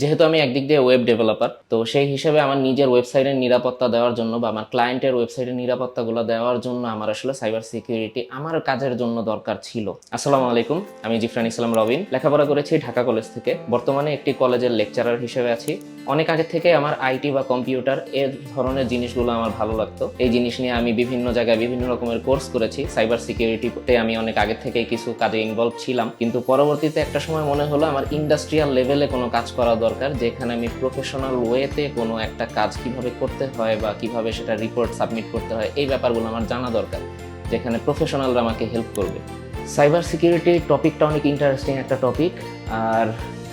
যেহেতু আমি একদিক দিয়ে ওয়েব ডেভেলপার তো সেই হিসেবে আমার নিজের ওয়েবসাইটের নিরাপত্তা দেওয়ার জন্য বা আমার ক্লায়েন্টের ওয়েবসাইটের নিরাপত্তাগুলো দেওয়ার জন্য আমার আসলে সাইবার সিকিউরিটি আমার কাজের জন্য দরকার ছিল। আসসালামু আলাইকুম, আমি জিফরান ইসলাম রবিন। লেখাপড়া করেছি ঢাকা কলেজ থেকে। বর্তমানে একটি কলেজের লেকচারার হিসেবে আছি। অনেক আগে থেকে আমার আইটি বা কম্পিউটার এর ধরনের জিনিসগুলো আমার ভালো লাগতো। এই জিনিস নিয়ে আমি বিভিন্ন জায়গায় বিভিন্ন রকমের কোর্স করেছি। সাইবার সিকিউরিটিতে আমি অনেক আগে থেকে কিছু কাজে ইনভলভ ছিলাম। কিন্তু পরবর্তীতে একটা সময় মনে হলো, আমার ইন্ডাস্ট্রিয়াল লেভেলে কোনো কাজ করা দরকার, যেখানে আমি প্রফেশনাল ওয়েতে কোনো একটা কাজ কীভাবে করতে হয় বা কীভাবে সেটা রিপোর্ট সাবমিট করতে হয়, এই ব্যাপারগুলো আমার জানা দরকার, যেখানে প্রফেশনালরা আমাকে হেল্প করবে। সাইবার সিকিউরিটি টপিকটা অনেক ইন্টারেস্টিং একটা টপিক আর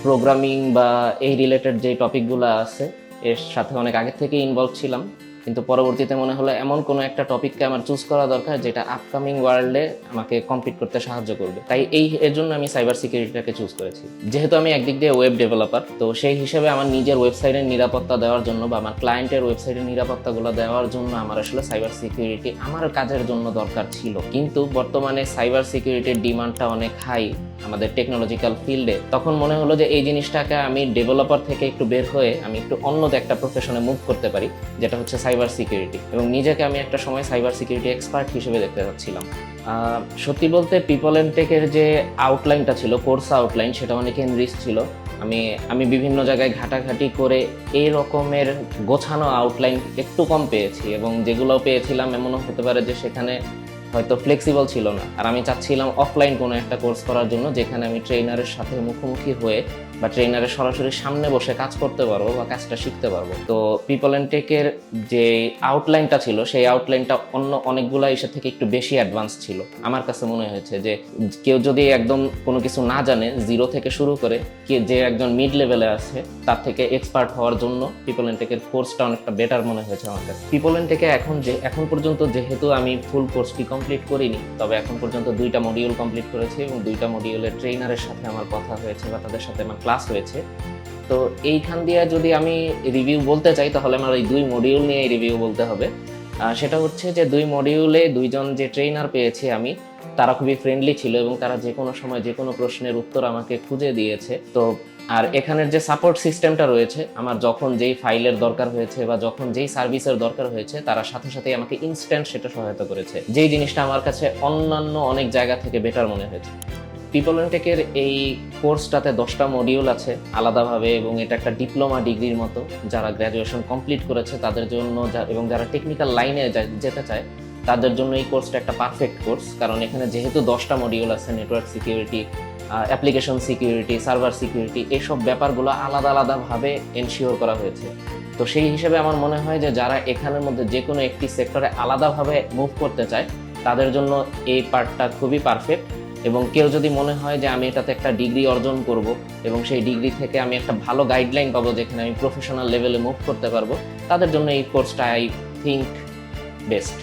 প্রোগ্রামিং বা এই রিলেটেড যে টপিকগুলো আছে, এর সাথে অনেক আগে থেকে ইনভলভ ছিলাম। কিন্তু পরবর্তীতে মনে হলো এমন কোনো একটা টপিককে আমার চুজ করা দরকার যেটা আপকামিং ওয়ার্ল্ডে আমাকে কমপ্লিট করতে সাহায্য করবে। তাই এই, এর জন্য আমি সাইবার সিকিউরিটিটাকে চুজ করেছি। যেহেতু আমি একদিক দিয়ে ওয়েব ডেভেলপার তো সেই হিসেবে আমার নিজের ওয়েবসাইটের নিরাপত্তা দেওয়ার জন্য বা আমার ক্লায়েন্টের ওয়েবসাইটের নিরাপত্তাগুলো দেওয়ার জন্য আমার আসলে সাইবার সিকিউরিটি আমার কাজের জন্য দরকার ছিল। কিন্তু বর্তমানে সাইবার সিকিউরিটির ডিমান্ডটা অনেক হাই আমাদের টেকনোলজিক্যাল ফিল্ডে তখন মনে হলো যে এই জিনিসটাকে আমি ডেভেলপার থেকে একটু বের হয়ে আমি একটু অন্য একটা প্রফেশনে মুভ করতে পারি, যেটা হচ্ছে সাইবার সিকিউরিটি এবং নিজেকে আমি একটা সময় সাইবার সিকিউরিটি এক্সপার্ট হিসেবে দেখতে চাচ্ছিলাম। সত্যি বলতে পিপল অ্যান্ড টেকের যে আউটলাইনটা ছিল কোর্স আউটলাইন সেটা অনেক এনরিচ ছিল। আমি আমি বিভিন্ন জায়গায় ঘাটাঘাটি করে এই রকমের গোছানো আউটলাইন একটু কম পেয়েছি এবং যেগুলো পেয়েছিলাম এমনও হতে পারে যে সেখানে হয়তো ফ্লেক্সিবল ছিল না। আর আমি চাচ্ছিলাম অফলাইন কোনো একটা কোর্স করার জন্য যেখানে আমি ট্রেনারের সাথে মুখোমুখি হয়ে বা ট্রেনারের সরাসরি সামনে বসে কাজ করতে পারব বা কাজটা শিখতে পারব। তো পিপল অ্যান্ড টেকের যে আউটলাইনটা ছিল, সেই আউটলাইনটা অন্য অনেকগুলো এসে থেকে একটু বেশি অ্যাডভান্স ছিল। আমার কাছে মনে হয়েছে যে কেউ যদি একদম কোনো কিছু না জানে জিরো থেকে শুরু করে কে যে একজন মিড লেভেলে আছে, তার থেকে এক্সপার্ট হওয়ার জন্য পিপল অ্যান্ড টেকের কোর্সটা অনেকটা বেটার মনে হয়েছে আমার কাছে। পিপল অ্যান্ড টেকে এখন যে, এখন পর্যন্ত যেহেতু আমি ফুল কোর্সটি কমপ্লিট করিনি, তবে এখন পর্যন্ত দুইটা মডিউল কমপ্লিট করেছি এবং দুইটা মডিউলের ট্রেনারের সাথে আমার কথা হয়েছে বা তাদের সাথে আমার ক্লাস হয়েছে। তো এইখান দিয়ে যদি আমি রিভিউ বলতে চাই, তাহলে আমার এই দুই মডিউল নিয়ে রিভিউ বলতে হবে। সেটা হচ্ছে যে দুই মডিউলে দুইজন যে ট্রেনার পেয়েছি আমি, তারা খুবই ফ্রেন্ডলি ছিল এবং তারা যে কোনো সময় যে কোনো প্রশ্নের উত্তর আমাকে খুঁজে দিয়েছে। তো আর এখানের যে সাপোর্ট সিস্টেমটা রয়েছে, আমার যখন যেই ফাইলের দরকার হয়েছে বা যখন যেই সার্ভিসের দরকার হয়েছে, তারা সাথে সাথেই আমাকে ইনস্ট্যান্ট সেটা সহায়তা করেছে। যেই জিনিসটা আমার কাছে অন্যান্য অনেক জায়গা থেকে বেটার মনে হয়েছে। পিপল টেকের এই কোর্সটাতে দশটা মডিউল আছে, আলাদাভাবে এবং এটা একটা ডিপ্লোমা ডিগ্রির মতো। যারা গ্র্যাজুয়েশন কমপ্লিট করেছে, তাদের জন্য এবং যারা টেকনিক্যাল লাইনে যেতে চায়, তাদের জন্য এই কোর্সটা একটা পারফেক্ট কোর্স কারণ এখানে যেহেতু দশটা মডিউল আছে network security application security server security এসব ব্যাপারগুলো আলাদা আলাদাভাবে এনশিওর করা হয়েছে। তো সেই হিসেবে আমার মনে হয় যে যারা এখানের মধ্যে যে কোনো একটি সেক্টরে আলাদাভাবে মুভ করতে চায়, তাদের জন্য এই পার্টটা খুবই পারফেক্ট এবং কেউ যদি মনে হয় যে আমি এটাতে একটা ডিগ্রি অর্জন করব এবং সেই ডিগ্রি থেকে আমি একটা ভালো গাইডলাইন পাবো যেখানে আমি প্রফেশনাল লেভেলে মুভ করতে পারব, তাদের জন্য এই কোর্সটা আই থিঙ্ক বেস্ট